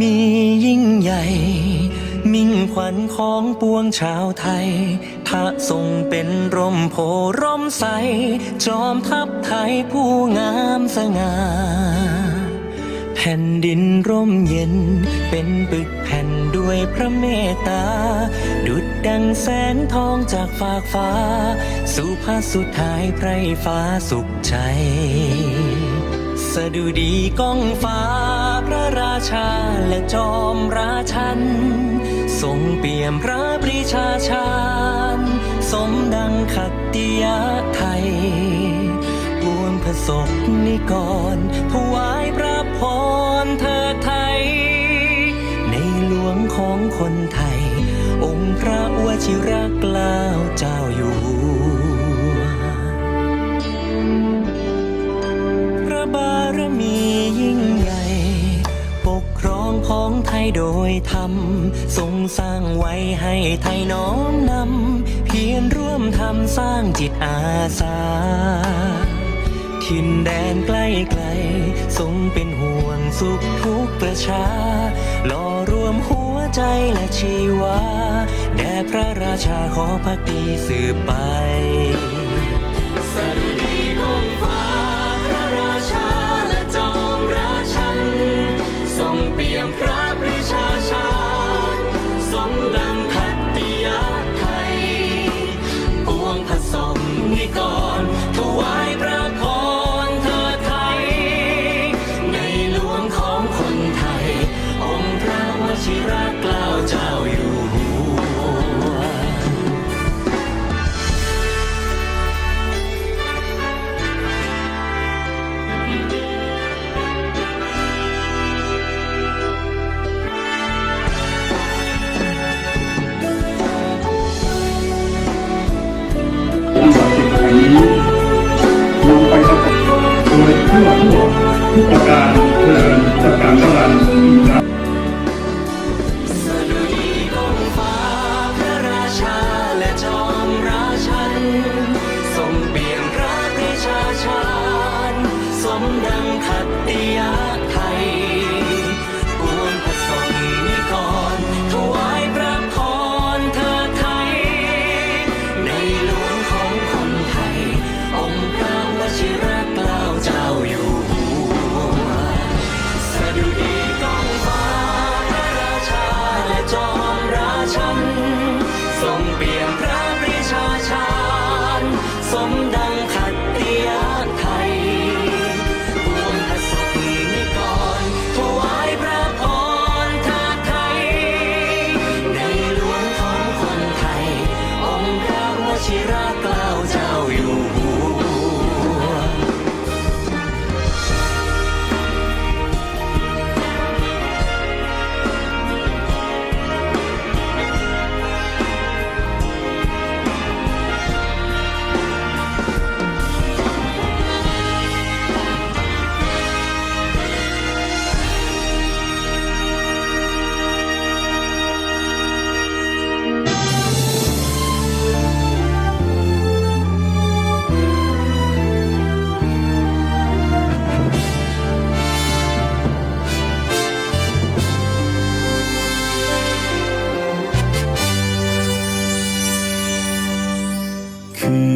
มียิ่งใหญ่ มิ่งขวัญของปวงชาวไทย พระทรงเป็นร่มโพร่มใส จอมทัพไทยผู้งามสง่าแผ่นดินร่มเย็น เป็นปึกแผ่นด้วยพระเมตตา ดุดดังแสงทองจากฟากฟ้า สู่พระสุดท้ายไพรฟ้าสุขใจ สดุดีก้องฟ้าพระรา ชาและจอมราชัน ทรงเปี่ยมพระปรีชาชาญสมดังขัตติยไทยปวงผสกนิกรถวายพระพรเธอไทย ในหลวงของคนไทย องค์พระวชิรเกล้าเจ้าอยู่ โดยธรรมทรงสร้างไว้ให้ไทยน้อมนำ เพียรร่วมทำสร้างจิตอาสาถิ่นแดนใกล้ไกล ทรงเป็นห่วงสุขทุกประชาหล่อรวมหัวใจและชีวา แด่พระราชาขอพักดีสืบไปสดุดีก้องฟ้าพระราชาและจอมราชันทรงเปี่ยมพระ นิกรถวายพระ ประการเพื่อประการตลาดอีกครั้ง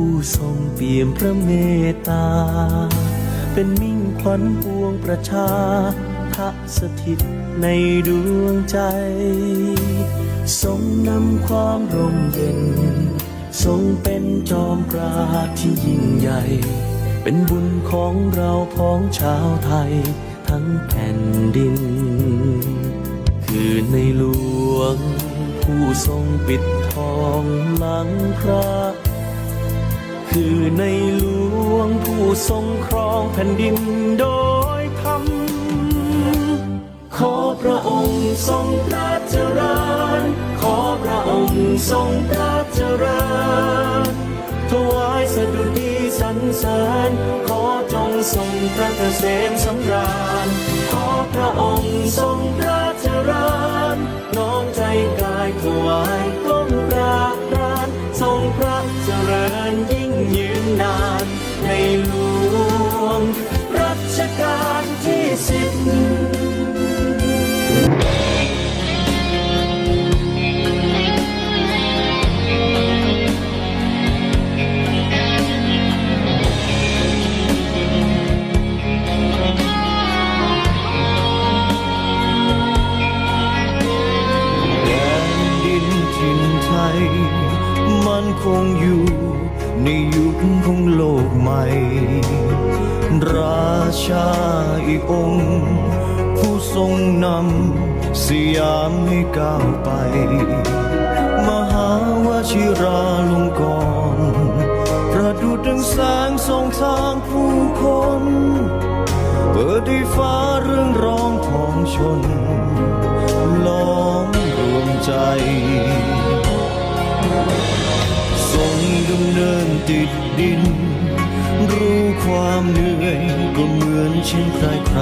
ผู้ทรงเปี่ยมพระเมตตา เป็นมิ่งขวัญปวงประชาพระสถิตในดวงใจ ทรงนำความร่มเย็น ทรงเป็นจอมปราดที่ยิ่งใหญ่ เป็นบุญของเราพ้องชาวไทยทั้งแผ่นดิน คือในหลวงผู้ทรงปิดทองหลังพระ คือในหลวงผู้ทรงครองแผ่นดินโดยธรรม ขอพระองค์ทรงพระเจริญ ขอพระองค์ทรงพระเจริญ ถวายสดุดีสรรเสริญ ขอจงทรงพระเกษมสำราญ ขอพระองค์ทรงพระ ทรงนำสยามให้ก้าวไป มหาวชิราลงกรประดุจดังแสงส่องทางผู้คน เปิดให้ฟ้าเรื่องร้องของชนล้อมรวมใจทรงดำเนินติดดิน รู้ความเหนื่อยก็เหมือนเช่นใครใคร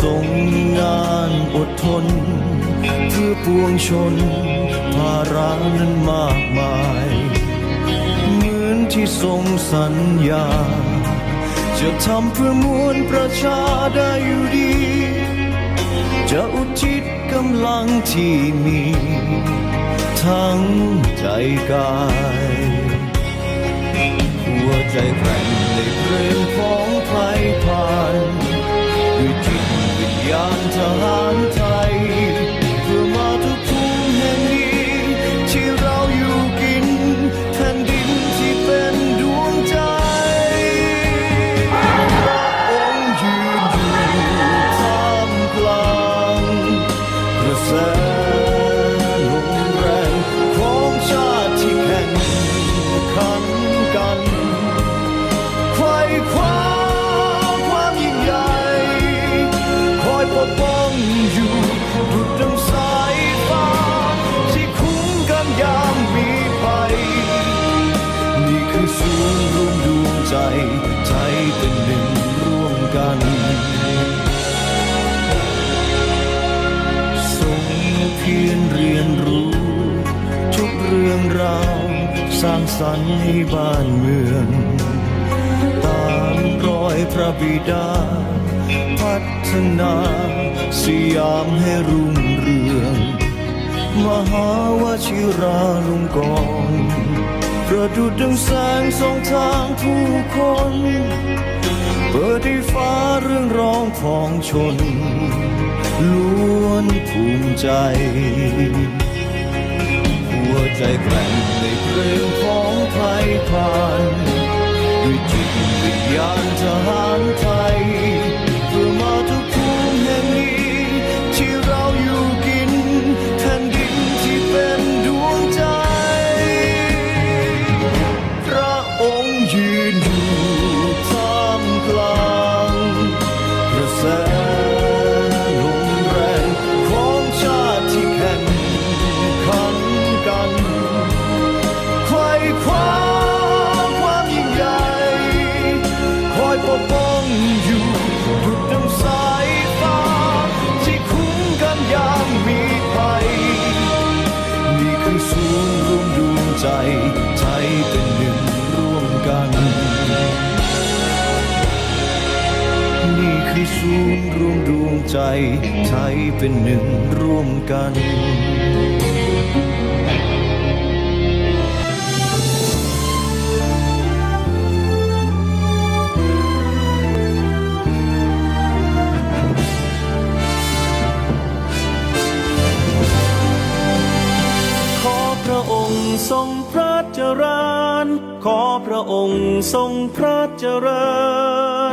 ทรงงานอดทน เพื่อปวงชน ภาระนั้นมากมาย เหมือนที่ทรงสัญญา จะทำเพื่อมวลประชาได้อยู่ดี จะอุทิศกำลังที่มี ทั้งใจกายหัวใจแกร่งในเพลงของไทยผ่าน วิญญาณทหาร สร้างสรรค์ให้บ้านเมือง ตามรอยพระบิดา พัฒนาสยามให้รุ่งเรือง มหาวชิราลงกรณ์ประดุจดังแสงสองทางผู้คน เปิดให้ฟ้าเรื่องร้องของชน ล้วนภูมิใจ ใจแกร่งในเพลงของไทยผ่านด้วยจิตวิญญาณทหารไทย ใจใจเป็นหนึ่งร่วมกันขอพระองค์ทรงพระเจริญ ขอพระองค์ทรงพระเจริ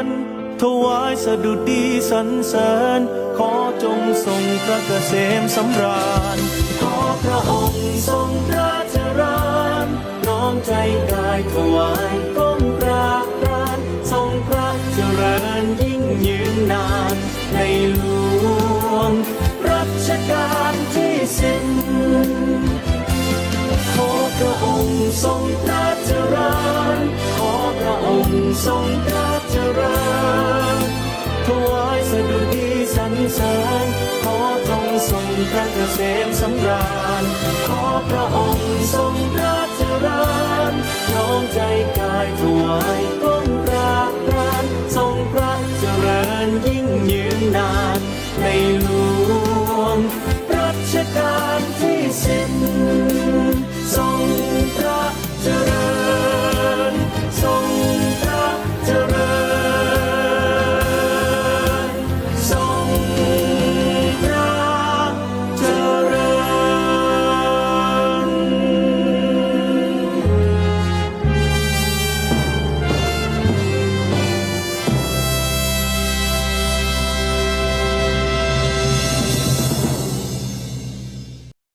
ญ ถวายสดุดีสรรเสริญ ขอจงทรงพระเกษมสำราญ ขอพระองค์ทรงพระเจริญน้อมใจกายถวายก้มกราบกรานทรงพระเจริญยิ่งยืนนาน ในหลวงรัชกาลที่สิบขอพระองค์ทรงพระเจริญ ขอพระองค์ทรงพระเจริญ พระเกษมสำราญ ขอพระองค์ทรงพระเจริญน้อมใจกายถวายก้มกราบกรานทรงพระเจริญยิ่งยืนนาน ในหลวงรัชกาลที่สิบ